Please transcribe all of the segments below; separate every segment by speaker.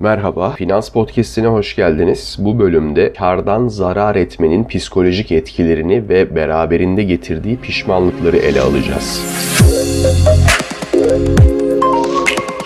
Speaker 1: Merhaba, Finans Podcast'ine hoş geldiniz. Bu bölümde kardan zarar etmenin psikolojik etkilerini ve beraberinde getirdiği pişmanlıkları ele alacağız.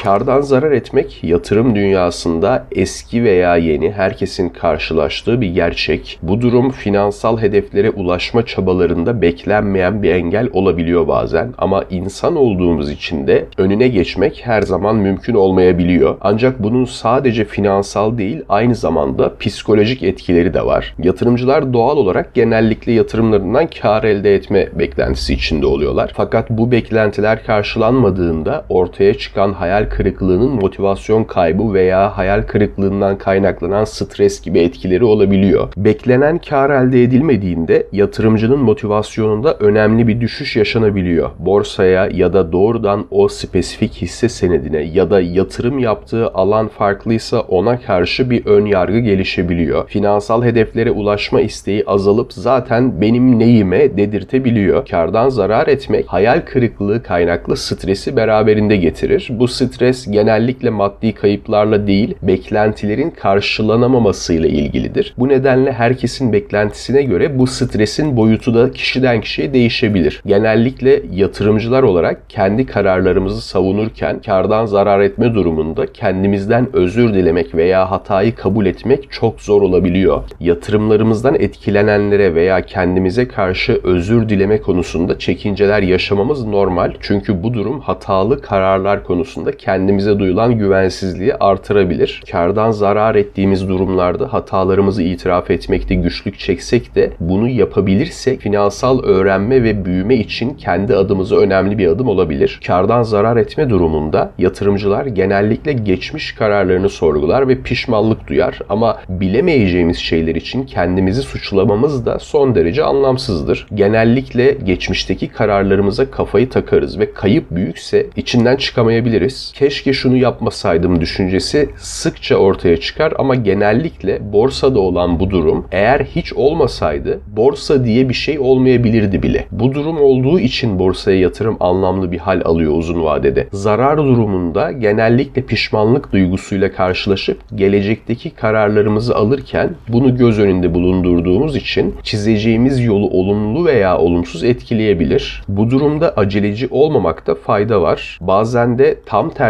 Speaker 1: Kardan zarar etmek yatırım dünyasında eski veya yeni herkesin karşılaştığı bir gerçek. Bu durum finansal hedeflere ulaşma çabalarında beklenmeyen bir engel olabiliyor bazen ama insan olduğumuz için de önüne geçmek her zaman mümkün olmayabiliyor. Ancak bunun sadece finansal değil aynı zamanda psikolojik etkileri de var. Yatırımcılar doğal olarak genellikle yatırımlarından kar elde etme beklentisi içinde oluyorlar. Fakat bu beklentiler karşılanmadığında ortaya çıkan hayal kırıklığının motivasyon kaybı veya hayal kırıklığından kaynaklanan stres gibi etkileri olabiliyor. Beklenen kar elde edilmediğinde yatırımcının motivasyonunda önemli bir düşüş yaşanabiliyor. Borsaya ya da doğrudan o spesifik hisse senedine ya da yatırım yaptığı alan farklıysa ona karşı bir ön yargı gelişebiliyor. Finansal hedeflere ulaşma isteği azalıp zaten benim neyime dedirtebiliyor. Kardan zarar etmek hayal kırıklığı kaynaklı stresi beraberinde getirir. Bu stres genellikle maddi kayıplarla değil, beklentilerin karşılanamamasıyla ilgilidir. Bu nedenle herkesin beklentisine göre bu stresin boyutu da kişiden kişiye değişebilir. Genellikle yatırımcılar olarak kendi kararlarımızı savunurken kardan zarar etme durumunda kendimizden özür dilemek veya hatayı kabul etmek çok zor olabiliyor. Yatırımlarımızdan etkilenenlere veya kendimize karşı özür dileme konusunda çekinceler yaşamamız normal. Çünkü bu durum hatalı kararlar konusunda kendimize duyulan güvensizliği artırabilir. Kardan zarar ettiğimiz durumlarda hatalarımızı itiraf etmekte güçlük çeksek de bunu yapabilirsek finansal öğrenme ve büyüme için kendi adımıza önemli bir adım olabilir. Kardan zarar etme durumunda yatırımcılar genellikle geçmiş kararlarını sorgular ve pişmanlık duyar ama bilemeyeceğimiz şeyler için kendimizi suçlamamız da son derece anlamsızdır. Genellikle geçmişteki kararlarımıza kafayı takarız ve kayıp büyükse içinden çıkamayabiliriz. Keşke şunu yapmasaydım düşüncesi sıkça ortaya çıkar ama genellikle borsada olan bu durum eğer hiç olmasaydı borsa diye bir şey olmayabilirdi bile. Bu durum olduğu için borsaya yatırım anlamlı bir hal alıyor uzun vadede. Zarar durumunda genellikle pişmanlık duygusuyla karşılaşıp gelecekteki kararlarımızı alırken bunu göz önünde bulundurduğumuz için çizeceğimiz yolu olumlu veya olumsuz etkileyebilir. Bu durumda aceleci olmamakta fayda var. Bazen de tam tersi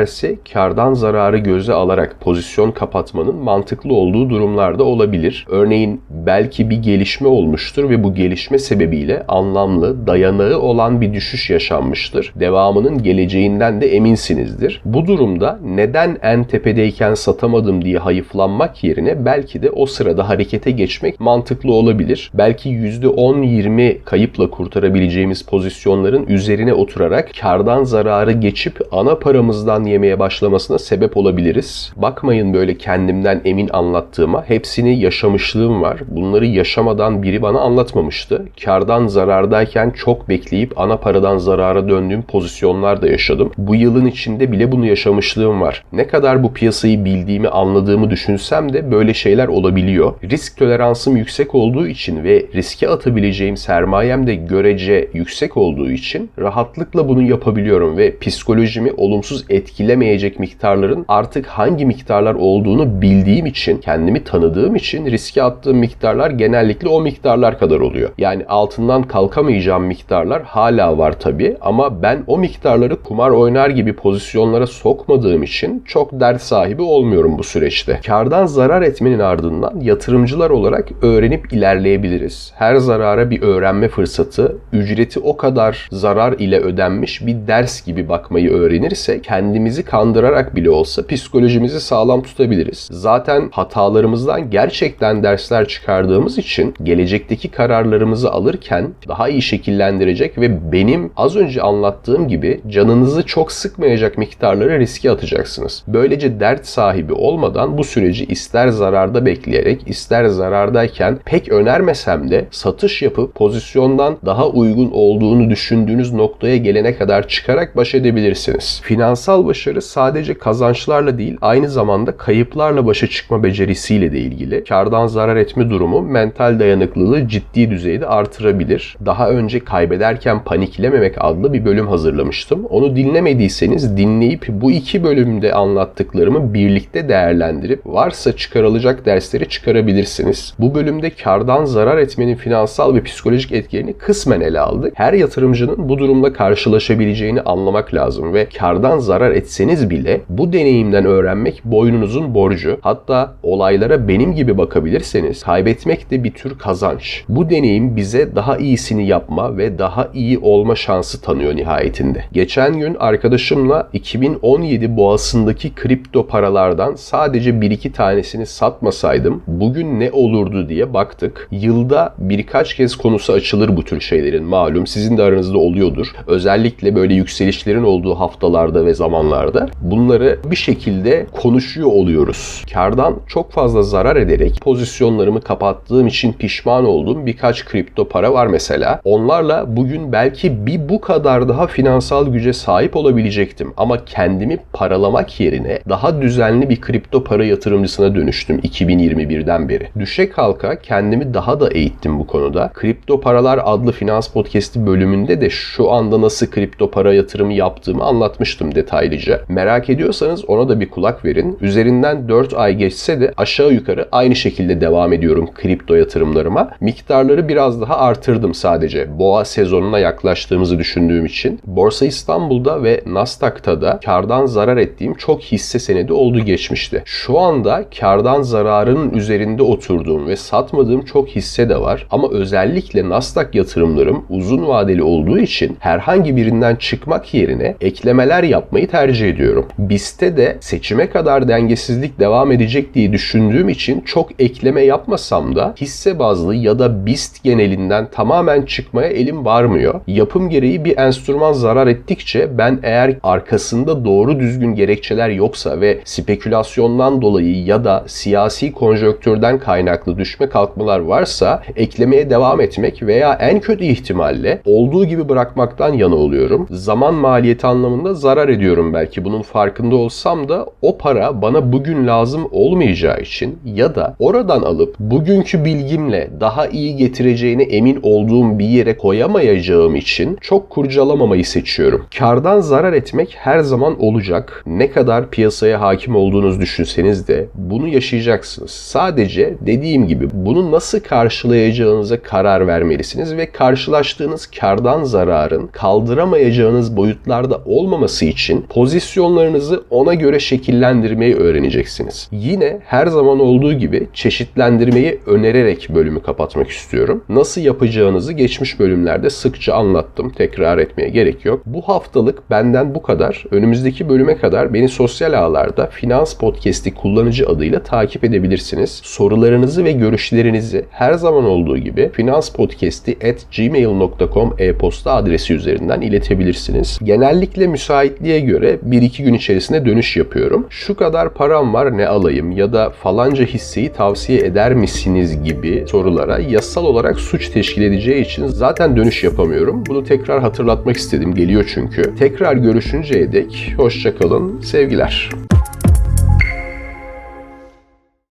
Speaker 1: kardan zararı göze alarak pozisyon kapatmanın mantıklı olduğu durumlarda olabilir. Örneğin belki bir gelişme olmuştur ve bu gelişme sebebiyle anlamlı, dayanağı olan bir düşüş yaşanmıştır. Devamının geleceğinden de eminsinizdir. Bu durumda neden en tepedeyken satamadım diye hayıflanmak yerine belki de o sırada harekete geçmek mantıklı olabilir. Belki %10-20 kayıpla kurtarabileceğimiz pozisyonların üzerine oturarak kardan zararı geçip ana paramızdan yemeye başlamasına sebep olabiliriz. Bakmayın böyle kendimden emin anlattığıma. Hepsini yaşamışlığım var. Bunları yaşamadan biri bana anlatmamıştı. Kardan zarardayken çok bekleyip ana paradan zarara döndüğüm pozisyonlar da yaşadım. Bu yılın içinde bile bunu yaşamışlığım var. Ne kadar bu piyasayı bildiğimi, anladığımı düşünsem de böyle şeyler olabiliyor. Risk toleransım yüksek olduğu için ve riske atabileceğim sermayem de görece yüksek olduğu için rahatlıkla bunu yapabiliyorum ve psikolojimi olumsuz etkilemeyecek miktarların artık hangi miktarlar olduğunu bildiğim için, kendimi tanıdığım için riske attığım miktarlar genellikle o miktarlar kadar oluyor. Yani altından kalkamayacağım miktarlar hala var tabii ama ben o miktarları kumar oynar gibi pozisyonlara sokmadığım için çok dert sahibi olmuyorum bu süreçte. Kardan zarar etmenin ardından yatırımcılar olarak öğrenip ilerleyebiliriz. Her zarara bir öğrenme fırsatı, ücreti o kadar zarar ile ödenmiş bir ders gibi bakmayı öğrenirsek kendimizi kandırarak bile olsa psikolojimizi sağlam tutabiliriz. Zaten hatalarımızdan gerçekten dersler çıkardığımız için gelecekteki kararlarımızı alırken daha iyi şekillendirecek ve benim az önce anlattığım gibi canınızı çok sıkmayacak miktarları riske atacaksınız. Böylece dert sahibi olmadan bu süreci ister zararda bekleyerek ister zarardayken pek önermesem de satış yapıp pozisyondan daha uygun olduğunu düşündüğünüz noktaya gelene kadar çıkarak baş edebilirsiniz. Finansal başarı sadece kazançlarla değil aynı zamanda kayıplarla başa çıkma becerisiyle de ilgili. Kardan zarar etme durumu mental dayanıklılığı ciddi düzeyde artırabilir. Daha önce kaybederken paniklememek adlı bir bölüm hazırlamıştım. Onu dinlemediyseniz dinleyip bu iki bölümde anlattıklarımı birlikte değerlendirip varsa çıkarılacak dersleri çıkarabilirsiniz. Bu bölümde kardan zarar etmenin finansal ve psikolojik etkilerini kısmen ele aldık. Her yatırımcının bu durumla karşılaşabileceğini anlamak lazım ve kardan zarar etseniz bile bu deneyimden öğrenmek boynunuzun borcu. Hatta olaylara benim gibi bakabilirseniz kaybetmek de bir tür kazanç. Bu deneyim bize daha iyisini yapma ve daha iyi olma şansı tanıyor nihayetinde. Geçen gün arkadaşımla 2017 boğasındaki kripto paralardan sadece 1-2 tanesini satmasaydım bugün ne olurdu diye baktık. Yılda birkaç kez konusu açılır bu tür şeylerin malum. Sizin de aranızda oluyordur. Özellikle böyle yükselişlerin olduğu haftalarda ve zamanlarda bunları bir şekilde konuşuyor oluyoruz. Kardan çok fazla zarar ederek pozisyonlarımı kapattığım için pişman olduğum birkaç kripto para var mesela. Onlarla bugün belki bir bu kadar daha finansal güce sahip olabilecektim ama kendimi paralamak yerine daha düzenli bir kripto para yatırımcısına dönüştüm 2021'den beri. Düşe kalka kendimi daha da eğittim bu konuda. Kripto Paralar adlı finans podcast'i bölümünde de şu anda nasıl kripto para yatırımı yaptığımı anlatmıştım detaylıca. Merak ediyorsanız ona da bir kulak verin. Üzerinden 4 ay geçse de aşağı yukarı aynı şekilde devam ediyorum kripto yatırımlarıma. Miktarları biraz daha artırdım sadece. Boğa sezonuna yaklaştığımızı düşündüğüm için. Borsa İstanbul'da ve Nasdaq'ta da kardan zarar ettiğim çok hisse senedi oldu geçmişte. Şu anda kardan zararının üzerinde oturduğum ve satmadığım çok hisse de var. Ama özellikle Nasdaq yatırımlarım uzun vadeli olduğu için herhangi birinden çıkmak yerine eklemeler yapmayı tercih ediyorum. BIST'te de seçime kadar dengesizlik devam edecek diye düşündüğüm için çok ekleme yapmasam da hisse bazlı ya da BIST genelinden tamamen çıkmaya elim varmıyor. Yapım gereği bir enstrüman zarar ettikçe ben eğer arkasında doğru düzgün gerekçeler yoksa ve spekülasyondan dolayı ya da siyasi konjonktürden kaynaklı düşme kalkmalar varsa eklemeye devam etmek veya en kötü ihtimalle olduğu gibi bırakmaktan yana oluyorum. Zaman maliyeti anlamında zarar ediyorum belki bunun farkında olsam da o para bana bugün lazım olmayacağı için ya da oradan alıp bugünkü bilgimle daha iyi getireceğine emin olduğum bir yere koyamayacağım için çok kurcalamamayı seçiyorum. Kardan zarar etmek her zaman olacak. Ne kadar piyasaya hakim olduğunuz düşünseniz de bunu yaşayacaksınız. Sadece dediğim gibi bunu nasıl karşılayacağınıza karar vermelisiniz ve karşılaştığınız kardan zararın kaldıramayacağınız boyutlarda olmaması için pozisyonlarınızı ona göre şekillendirmeyi öğreneceksiniz. Yine her zaman olduğu gibi çeşitlendirmeyi önererek bölümü kapatmak istiyorum. Nasıl yapacağınızı geçmiş bölümlerde sıkça anlattım. Tekrar etmeye gerek yok. Bu haftalık benden bu kadar. Önümüzdeki bölüme kadar beni sosyal ağlarda Finans Podcast'i kullanıcı adıyla takip edebilirsiniz. Sorularınızı ve görüşlerinizi her zaman olduğu gibi finanspodcast'i at gmail.com e-posta adresi üzerinden iletebilirsiniz. Genellikle müsaitliğe göre 1-2 gün içerisinde dönüş yapıyorum. Şu kadar param var ne alayım ya da falanca hisseyi tavsiye eder misiniz gibi sorulara yasal olarak suç teşkil edeceği için zaten dönüş yapamıyorum. Bunu tekrar hatırlatmak istedim. Geliyor çünkü. Tekrar görüşünceye dek hoşçakalın. Sevgiler.